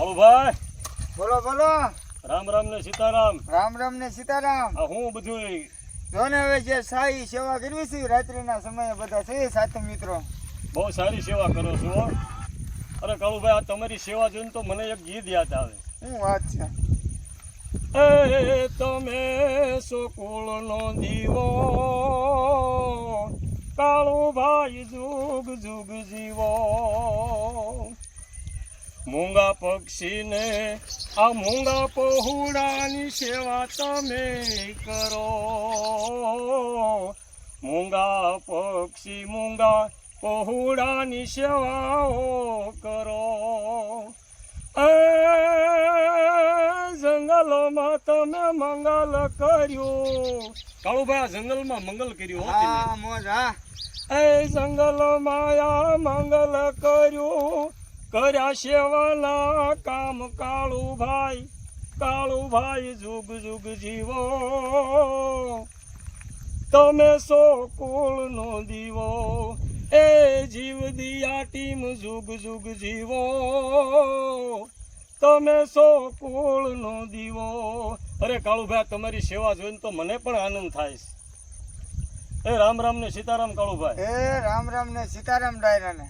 કાળુભાઈ બોલો બોલો. રામ રામ ને સીતારામ. રામ રામ ને સીતારામ. આ હું બધું જો ને હવે જે સાઈ સેવા કરવી છે રાત્રિના સમયે બધા છે સાત મિત્રો. બહુ સારી સેવા કરો છો. અરે કાળુભાઈ આ તમારી સેવા જોઈને તો મને એક ગીત યાદ આવે. શું વાત છે? એ તમે સોકુળનો દીવો કાળુભાઈ જુગ જુગ જીવો. મૂંગા પક્ષીને આ મૂંગા પહોળાની સેવા તમે કરો. મૂંગા પક્ષી મૂંગા પહોળાની સેવાઓ કરો. એ જંગલોમાં તમે મંગલ કર્યું. કાળુભાઈ આ જંગલમાં મંગલ કર્યું હો મોજ હા. એ જંગલમાં આ મંગલ કર્યું. કર્યા સેવાના કામ કાળુભાઈ કાળુભાઈ જુગ જુગ જીવો. તમે સો કુળનો દીવો, એ જીવ દિયા ટીમ જુગ જુગ જીવો. તમે સો કુળનો દીવો. અરે કાળુભાઈ, તમારી સેવા જોઈને તો મને પણ આનંદ થાય છે. એ રામ રામ ને સીતારામ કાળુભાઈ. એ રામ રામ ને સીતારામ ડાયરા ને